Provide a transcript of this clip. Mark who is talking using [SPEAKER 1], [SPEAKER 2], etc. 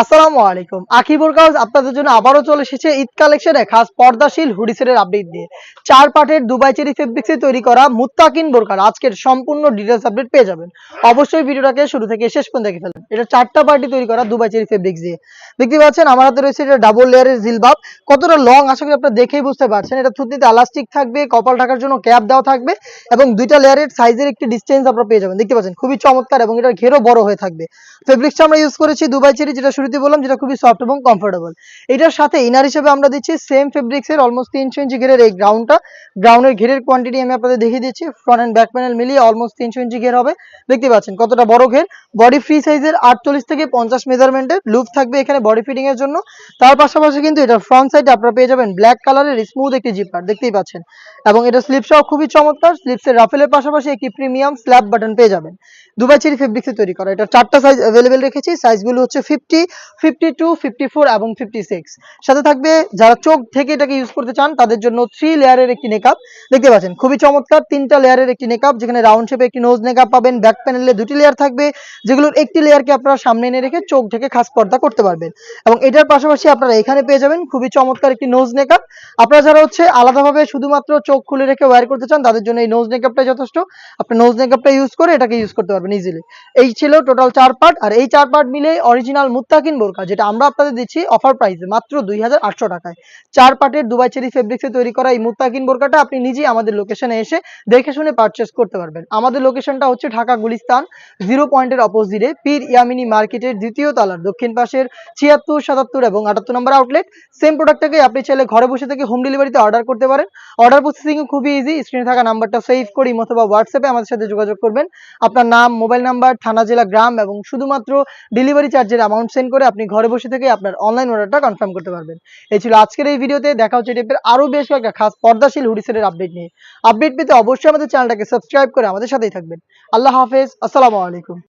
[SPEAKER 1] আসসালামু আলাইকুম। আকি বোরকাউজ আপনাদের জন্য আবারও চলে এসেছে ঈদ কালেকশনে, খাস পর্দাশীল হুডিসের আপডেট দিয়ে। চার পার্টের দুবাই চেরি ফেব্রিক্সে তৈরি করা মুত্তাকিন বোরকার আজকের সম্পূর্ণ ডিটেলস আপডেট পেয়ে যাবেন। অবশ্যই ভিডিওটাকে শুরু থেকে শেষ পর্যন্ত দেখে ফেলবেন এটা চারটা পার্টি তৈরি করা দুবাই চেরি ফেব্রিক্স দিয়ে। দেখতে পাচ্ছেন, আমার হাতে রয়েছে এটা ডাবল লেয়ারের জিলবাব। কতটা লং আশা করি আপনারা দেখেই বুঝতে পারছেন। এটা থুতনিতে এলাস্টিক থাকবে, কপাল ঢাকার জন্য ক্যাপ দেওয়া থাকবে এবং দুইটা লেয়ারের সাইজের একটি ডিস্টেন্স আপনারা পেয়ে যাবেন। দেখতে পাচ্ছেন, খুবই চমৎকার এবং এটার ঘেরও বড় হয়ে থাকবে। ফেব্রিক্সটা আমরা ইউজ করেছি দুবাই চেরি, যেটা শুরুতে বললাম, যেটা খুবই সফট এবং কমফোর্টেবল এটার সাথে ইনার হিসেবে আমরা দিচ্ছি সেম ফেব্রিক্সের অলমোস্ট তিনশো ইঞ্চি ঘেরের এই গ্রাউন্ডটা গ্রাউন্ডের ঘেরের কোয়ান্টিটি আমি আপনাদের দেখিয়ে দিচ্ছি। ফ্রন্ট অ্যান্ড ব্যাক প্যানেল মিলিয়ে অলমোস্ট তিনশো ইঞ্চি ঘের হবে। দেখতে পাচ্ছেন কতটা বড় ঘের বডি ফ্রি সাইজের আটচল্লিশ থেকে পঞ্চাশ মেজারমেন্টের লুপ থাকবে এখানে বডি ফিটিং এর জন্য। তার পাশাপাশি কিন্তু এটা ফ্রন্ট সাইডে আপনারা পেয়ে যাবেন ব্ল্যাক কালারের স্মুথ একটি জিপার দেখতেই পাচ্ছেন। এবং এটা স্লিপসটাও খুবই চমৎকার। স্লিপসের রাফেলের পাশাপাশি একটি প্রিমিয়াম স্ল্যাব বাটন পেয়ে যাবেন। দুবাই চেরি ফেব্রিক্সে তৈরি করা। এটা চারটা সাইজ অ্যাভেলেবেল রেখেছি। সাইজগুলো হচ্ছে ফিফটি ফিফটি টু এবং ফিফটি সাথে থাকবে, যারা চোখ থেকে এটাকে ইউজ করতে চান, তাদের জন্য থ্রি লেয়ারের একটি দেখতে পাচ্ছেন, খুবই চমৎকার, তিনটা লেয়ারের একটি যেখানে রাউন্ড শেপে একটি নোজ পাবেন ব্যাক প্যানেলে দুটি লেয়ার থাকবে, যেগুলোর একটি লেয়ারকে আপনারা সামনে এনে রেখে চোখ খাস পর্দা করতে পারবেন। এবং এটার পাশাপাশি আপনারা এখানে পেয়ে যাবেন, খুবই চমৎকার একটি নোজ নেকআপ আপনারা যারা হচ্ছে আলাদাভাবে শুধুমাত্র চোখ খুলে রেখে ওয়্যার করতে চান, তাদের জন্য এই নোজ নেকআপটাই যথেষ্ট। আপনি নোজ নেকআপটা ইউজ করে এটাকে ইউজ করতে পারবেন ইজিলি এই ছিল টোটাল চার পার্ট আর এই চার পার্ট মিলে অরিজিনাল মুত্তাকিন বোরকা, যেটা আমরা আপনাদের দিচ্ছি অফার প্রাইসে মাত্র দুই হাজার আটশো টাকায়। চার পার্টের দুবাই চেরি ফেব্রিক্সে তৈরি করা এই মুত্তাকিন বোরকাটা আপনি নিজেই আমাদের লোকেশনে এসে দেখে শুনে পারচেস করতে পারবেন। আমাদের লোকেশনটা হচ্ছে ঢাকা গুলিস্তান জিরো পয়েন্টের অপোজিটে পীর ইয়ামিনী মার্কেটের দ্বিতীয় তলার, দক্ষিণ পাশের ছিয়াত্তর, সাতাত্তর এবং আটাত্তর নম্বর আউটলেট সেম প্রোডাক্টটাকে আপনি চাইলে ঘরে বসে থেকে হোম ডেলিভারিতে অর্ডার করতে পারেন। অর্ডার প্রসেসিং খুবই ইজি স্ক্রিনে থাকা নাম্বারটা সেভ করি অথবা হোয়াটসঅ্যাপে আমাদের সাথে যোগাযোগ করবেন। আপনার নাম মোবাইল নাম্বার থানা, জেলা, গ্রাম এবং শুধুমাত্র ডেলিভারি চার্জের অ্যামাউন্ট সেন্ড করে আপনি ঘরে বসে থেকে আপনার অনলাইন অর্ডারটা কনফার্ম করতে পারবেন। এই ছিল আজকের এই ভিডিওতে, দেখা হচ্ছে টেপের আরও বেশ কয়েকটা খাস পর্দাশীল হুডিসেলের আপডেট নিয়ে। আপডেট পেতে অবশ্যই আমাদের চ্যানেলটাকে সাবস্ক্রাইব করে আমাদের সাথেই থাকবেন। আল্লাহ হাফেজ, আসসালামু আলাইকুম।